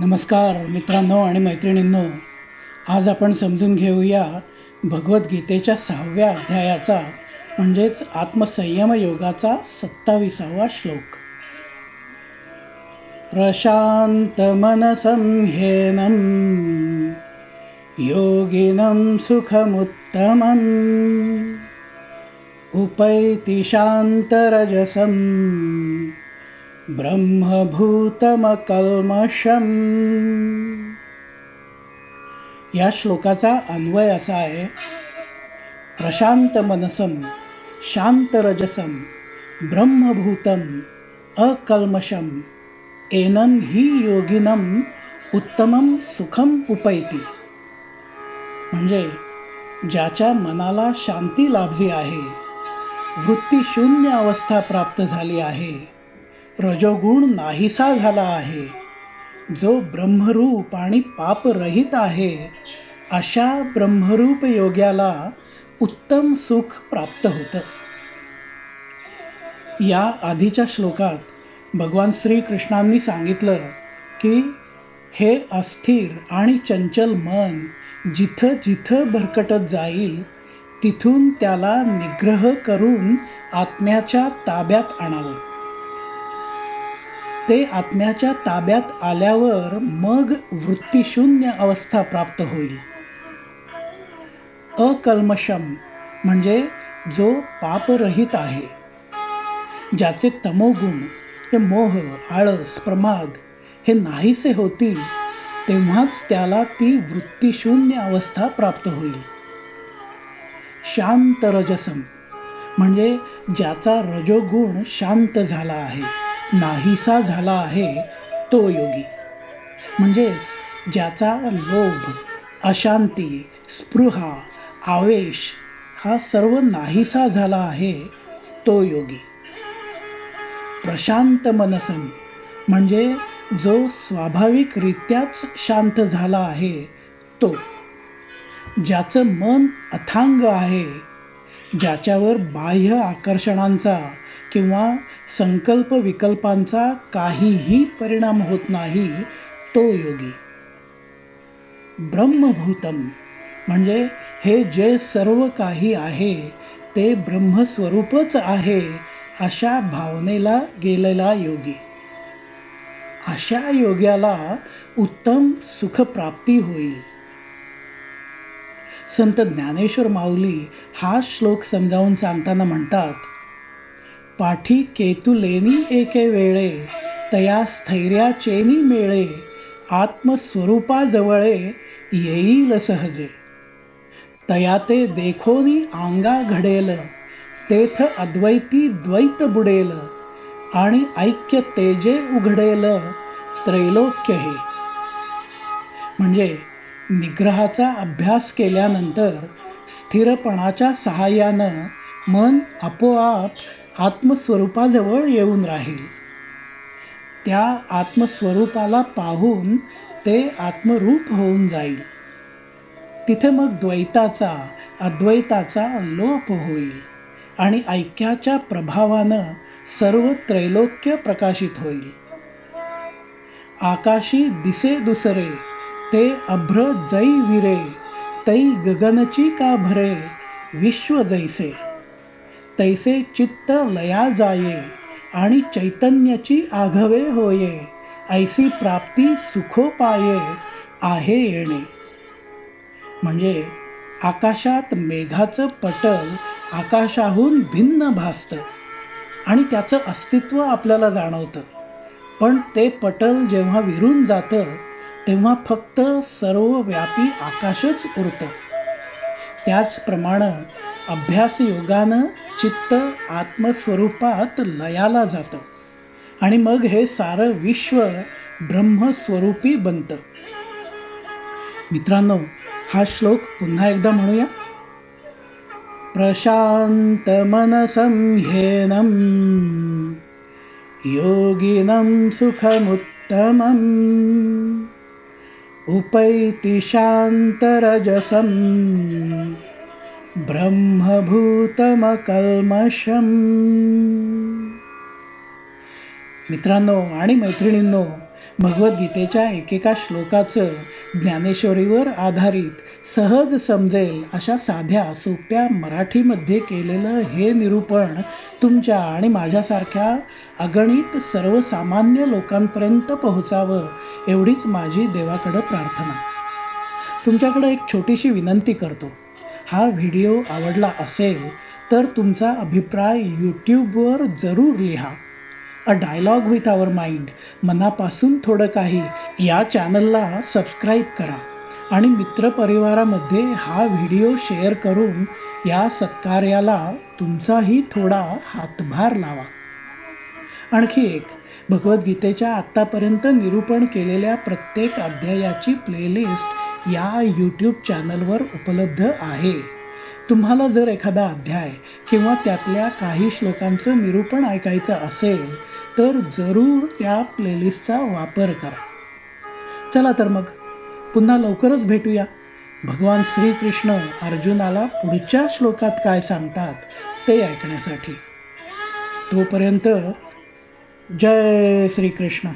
नमस्कार मित्रांनो आणि मैत्रिणींनो आज आपण समजून घेऊया भगवद्गीतेच्या सहाव्या अध्यायाचा म्हणजेच आत्मसंयम योगाचा सत्ताविसावा श्लोक. प्रशांत मनसंह्येनं योगिनं सुखमुत्तमम् उपैति शान्तरजसं ब्रह्मभूतमकल्मषम्। या श्लोकाचा अन्वय असा आहे प्रशांत मनसम शांत रजसम ब्रह्मभूतम अकल्मषम एनम ही योगिनम उत्तमम सुखम उपैती। म्हणजे ज्याच्या मनाला शांती लाभली आहे वृत्तीशून्य अवस्था प्राप्त झाली आहे रजोगुण नाहीसा झाला आहे. जो ब्रह्मरूप आणि पापरहित आहे अशा ब्रह्मरूप योग्याला उत्तम सुख प्राप्त होतं. या आधीच्या श्लोकात भगवान श्रीकृष्णांनी सांगितलं की हे अस्थिर आणि चंचल मन जिथं जिथं भरकटत जाईल तिथून त्याला निग्रह करून आत्म्याच्या ताब्यात आणावं. ते आत्म्याच्या ताब्यात आल्यावर मग वृत्तीशून्य अवस्था प्राप्त होईल. अकल्मशम म्हणजे जो पापरहित आहे ज्याचे तमोगुण हे मोह आळस प्रमाद हे नाहीसे होतील तेव्हाच त्याला ती वृत्तीशून्य अवस्था प्राप्त होईल. शांत रजसम म्हणजे ज्याचा रजोगुण शांत झाला आहे. नाहीसा झाला आहे तो योगी. म्हणजेच ज्याचा लोभ अशांती स्पृहा आवेश हा सर्व नाहीसा झाला आहे तो योगी. प्रशांत मनसम म्हणजे जो स्वाभाविकरित्याच शांत झाला आहे तो. ज्याचं मन अथांग आहे ज्याच्यावर बाह्य आकर्षणांचा किंवा संकल्प विकल्पांचा काहीही परिणाम होत नाही तो योगी. ब्रह्मभूतम म्हणजे हे जे सर्व काही आहे ते ब्रह्मस्वरूपच आहे अशा भावनेला गेलेला योगी. अशा योग्याला उत्तम सुखप्राप्ती होईल. संत ज्ञानेश्वर माऊली हा श्लोक समजावून सांगताना म्हणतात पाठी केतुलेनी एके वेळे तया स्थैर्याचेनी मेळे आत्मस्वरूपाजवळे येईल सहजे. तया ते देखोनी आंगा घडेल तेथ अद्वैती द्वैत बुडेल आणि ऐक्य तेजे उघडेल त्रैलोक्य हे. म्हणजे निग्रहाचा अभ्यास केल्यानंतर स्थिरपणाच्या सहाय्यानं मन आपोआप आत्मस्वरूपाजवळ येऊन राहील. त्या आत्मस्वरूपाला पाहून ते आत्मरूप होऊन जाईल. तिथे मग द्वैताचा अद्वैताचा लोप होईल आणि ऐक्याच्या प्रभावानं सर्व त्रैलोक्य प्रकाशित होईल. आकाशी दिसे दुसरे ते अभ्र जै विरे तै गगनची का भरे विश्व जैसे. तैसे चित्त लया जाये आणि चैतन्याची आघवे होये ऐसी प्राप्ती सुखोपाये आहे येणे. म्हणजे आकाशात मेघाचं पटल आकाशाहून भिन्न भासतं आणि त्याचं अस्तित्व आपल्याला जाणवतं. पण ते पटल जेव्हा विरून जातं तेव्हा फक्त सर्वव्यापी आकाशच उरतं. त्याचप्रमाणे अभ्यास योगानं चित्त आत्मस्वरूपात लयाला जातं. आणि मग हे सारं विश्व ब्रह्मस्वरूपी बनतं. मित्रांनो हा श्लोक पुन्हा एकदा म्हणूया. प्रशांत मनसंह्येनं योगिनं सुखमुत्तमम् उपैति शान्तरजसम् ब्रह्मभूतमकल्मषम। मित्रांनो आणि मैत्रिणींनो भगवद्गीतेच्या एकेका श्लोकाचं ज्ञानेश्वरीवर आधारित सहज समजेल अशा साध्या सोप्या मराठीमध्ये केलेलं हे निरूपण तुमच्या आणि माझ्यासारख्या अगणित सर्वसामान्य लोकांपर्यंत पोहोचावं एवढीच माझी देवाकडं प्रार्थना. तुमच्याकडं एक छोटीशी विनंती करतो. हा व्हिडिओ आवडला असेल तर तुमचा अभिप्राय यूट्यूबवर जरूर लिहा. A dialogue with our mind मनापासून थोडं काही या चॅनलला सबस्क्राईब करा. आणि मित्रपरिवारामध्ये हा व्हिडिओ शेअर करून या सत्कार्याला तुमचाही थोडा हातभार लावा. आणखी एक भगवद्गीतेच्या आत्तापर्यंत निरूपण केलेल्या प्रत्येक अध्यायाची प्लेलिस्ट या यूट्यूब चॅनलवर उपलब्ध आहे. तुम्हाला जर एखादा अध्याय किंवा त्यातल्या काही श्लोकांचं निरूपण ऐकायचं असेल तर जरूर त्या प्लेलिस्टचा वापर करा. चला तर मग पुन्हा लवकरच भेटूया. भगवान श्रीकृष्ण अर्जुनाला पुढच्या श्लोकात काय सांगतात ते ऐकण्यासाठी. तोपर्यंत जय श्रीकृष्ण.